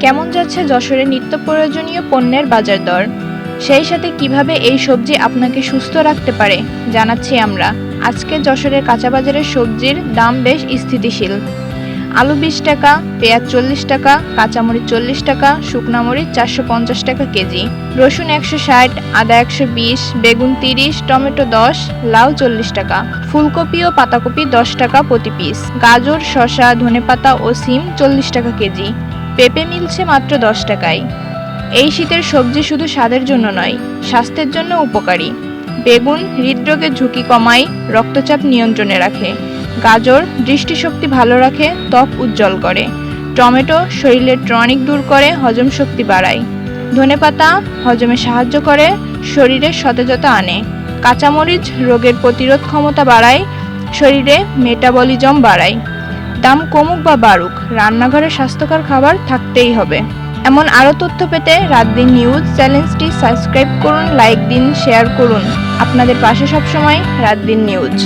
কেমন যাচ্ছে যশোরে নিত্য প্রয়োজনীয় পণ্যের বাজার দর? সেই সাথে কীভাবে এই সবজি আপনাকে সুস্থ রাখতে পারে? জানাচ্ছি আমরা। আজকে যশোরের কাঁচা বাজারের সবজির দাম বেশ স্থিতিশীল। আলু বিশ টাকা, পেঁয়াজ চল্লিশ টাকা, কাঁচামরিচ চল্লিশ টাকা, শুকনা মরিচ চারশো পঞ্চাশ টাকা কেজি। রসুন একশো ষাট, আদা একশো বিশ, বেগুন তিরিশ, টমেটো দশ, লাউ চল্লিশ টাকা। ফুলকপি ও পাতাকপি দশ টাকা প্রতি পিস। গাজর, শসা, ধনেপাতা ও সিম চল্লিশ টাকা কেজি। পেঁপে মিলছে মাত্র দশ টাকায়। এই শীতের সবজি শুধু স্বাদের জন্য নয়, স্বাস্থ্যের জন্য উপকারী। বেগুন হৃদরোগের ঝুঁকি কমায়, রক্তচাপ নিয়ন্ত্রণে রাখে। গাজর দৃষ্টিশক্তি ভালো রাখে, ত্বক উজ্জ্বল করে। টমেটো শরীরের টনিক দূর করে, হজম শক্তি বাড়ায়। ধনেপাতা হজমে সাহায্য করে, শরীরে সতেজতা আনে। কাঁচামরিচ রোগের প্রতিরোধ ক্ষমতা বাড়ায়, শরীরে মেটাবলিজম বাড়ায়। দাম কমুক বা বাড়ুক, রান্নাঘরে স্বাস্থ্যকর খাবার থাকতেই হবে। এমন আরও তথ্য পেতে রাত দিন নিউজ চ্যানেলটি সাবস্ক্রাইব করুন, লাইক দিন, শেয়ার করুন। আপনাদের পাশে সবসময় রাত দিন নিউজ।